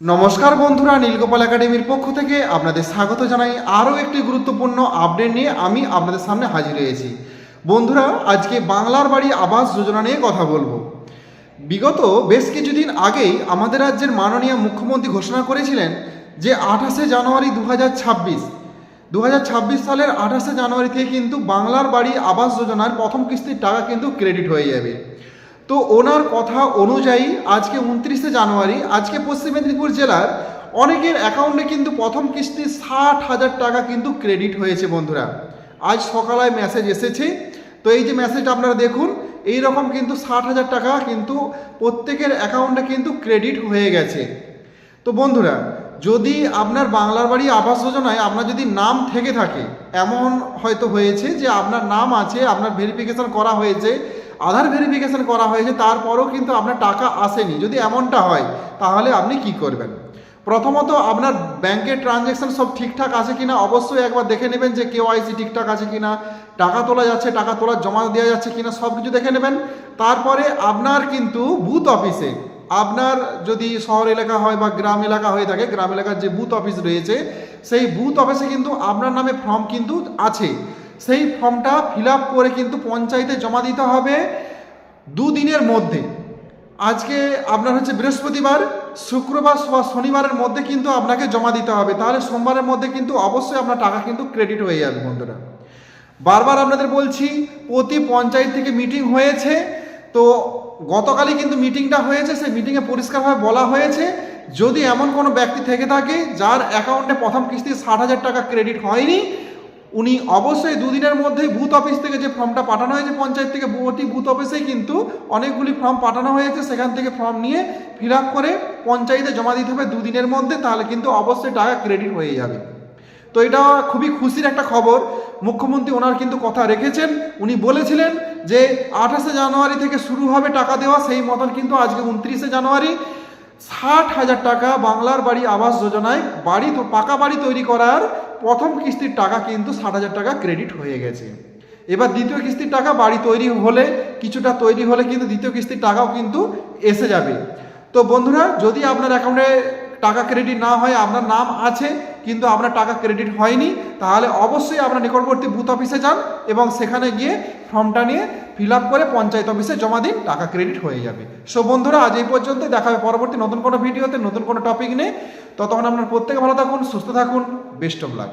নমস্কার বন্ধুরা, নীলগোপাল একাডেমির পক্ষ থেকে আপনাদের স্বাগত জানাই। আরও একটি গুরুত্বপূর্ণ আপডেট নিয়ে আমি আপনাদের সামনে হাজির হয়েছি। বন্ধুরা, আজকে বাংলার বাড়ি আবাস যোজনা নিয়ে কথা বলব। বিগত বেশ কিছুদিন আগেই আমাদের রাজ্যের মাননীয় মুখ্যমন্ত্রী ঘোষণা করেছিলেন যে আঠাশে জানুয়ারি দু হাজার ছাব্বিশ দু হাজার ছাব্বিশ সালের আঠাশে জানুয়ারি থেকে কিন্তু বাংলার বাড়ি আবাস যোজনার প্রথম কিস্তির টাকা কিন্তু ক্রেডিট হয়ে যাবে। তো ওনার কথা অনুযায়ী আজকে উনত্রিশে জানুয়ারি, আজকে পশ্চিম মেদিনীপুর জেলার অনেকের অ্যাকাউন্টে কিন্তু প্রথম কিস্তি ষাট হাজার টাকা কিন্তু ক্রেডিট হয়েছে বন্ধুরা। আজ সকালে মেসেজ এসেছে। তো এই যে মেসেজটা আপনারা দেখুন, এই রকম কিন্তু ষাট হাজার টাকা কিন্তু প্রত্যেকের অ্যাকাউন্টে কিন্তু ক্রেডিট হয়ে গেছে। তো বন্ধুরা, যদি আপনার বাংলার বাড়ি আবাস যোজনায় আপনার যদি নাম থেকে থাকে, এমন হয়তো হয়েছে যে আপনার নাম আছে, আপনার ভেরিফিকেশন করা হয়েছে আধার ভেরিফিকেশন করা হয়েছে, তারপরও কিন্তু আপনার টাকা আসেনি। যদি এমনটা হয়, তাহলে আপনি কি করবেন? প্রথমত আপনার ব্যাংকের ট্রানজ্যাকশন সব ঠিকঠাক আছে কিনা, অবশ্যই একবার দেখে নেবেন যে কেওয়াইসি ঠিকঠাক আছে কিনা, টাকা তোলা যাচ্ছে, টাকা তোলা জমা দেওয়া যাচ্ছে কিনা, সব কিছু দেখে নেবেন। তারপরে আপনার কিন্তু বুথ অফিসে আপনার যদি শহর এলাকা হয় বা গ্রাম এলাকা হয়ে থাকে, গ্রাম এলাকার যে বুথ অফিস রয়েছে, সেই বুথ অফিসে কিন্তু আপনার নামে ফর্ম কিন্তু আছে। সেই ফর্মটা ফিল করে কিন্তু পঞ্চায়েতে জমা দিতে হবে দুদিনের মধ্যে। আজকে আপনার হচ্ছে বৃহস্পতিবার, শুক্রবার বা শনিবারের মধ্যে কিন্তু আপনাকে জমা দিতে হবে। তাহলে সোমবারের মধ্যে কিন্তু অবশ্যই আপনার টাকা কিন্তু ক্রেডিট হয়ে যাবে বন্ধুরা। বারবার আপনাদের বলছি, প্রতি পঞ্চায়েত থেকে মিটিং হয়েছে, তো গতকালই কিন্তু মিটিংটা হয়েছে, সেই মিটিংয়ে পরিষ্কারভাবে বলা হয়েছে, যদি এমন কোনো ব্যক্তি থেকে থাকে, যার অ্যাকাউন্টে প্রথম কিস্তি ষাট হাজার টাকা ক্রেডিট হয়নি উনি অবশ্যই দুদিনের মধ্যেই বুথ অফিস থেকে যে ফর্মটা পাঠানো হয়েছে, পঞ্চায়েত থেকে প্রতি বুথ অফিসেই কিন্তু অনেকগুলি ফর্ম পাঠানো হয়েছে। সেখান থেকে ফর্ম নিয়ে ফিল করে পঞ্চায়েতে জমা দিতে হবে দুদিনের মধ্যে, তাহলে কিন্তু অবশ্যই টাকা ক্রেডিট হয়ে যাবে। তো এটা খুবই খুশির একটা খবর। মুখ্যমন্ত্রী ওনার কিন্তু কথা রেখেছেন। উনি বলেছিলেন যে আঠাশে জানুয়ারি থেকে শুরু হবে টাকা দেওয়া, সেই মতন কিন্তু আজকে উনত্রিশে জানুয়ারি। ষাট হাজার টাকা বাংলার বাড়ি আবাস যোজনায় বাড়ি পাকা বাড়ি তৈরি করার প্রথম কিস্তির টাকা কিন্তু ষাট হাজার টাকা ক্রেডিট হয়ে গেছে। এবার দ্বিতীয় কিস্তির টাকা বাড়ি তৈরি হলে, কিছুটা তৈরি হলে কিন্তু দ্বিতীয় কিস্তির টাকাও কিন্তু এসে যাবে। তো বন্ধুরা, যদি আপনার অ্যাকাউন্টে টাকা ক্রেডিট না হয়, আপনার নাম আছে, কিন্তু আপনার টাকা ক্রেডিট হয়নি, তাহলে অবশ্যই আপনার নিকটবর্তী বুথ অফিসে যান এবং সেখানে গিয়ে ফর্মটা নিয়ে ফিল আপ করে পঞ্চায়েত অফিসে জমা দিন, টাকা ক্রেডিট হয়ে যাবে। সো বন্ধুরা, আজ এই পর্যন্ত দেখা হবে পরবর্তী নতুন কোনো ভিডিওতে নতুন কোনো টপিক নিয়ে। ততক্ষণ আপনার প্রত্যেকে ভালো থাকুন, সুস্থ থাকুন বেস্ট অফ লাক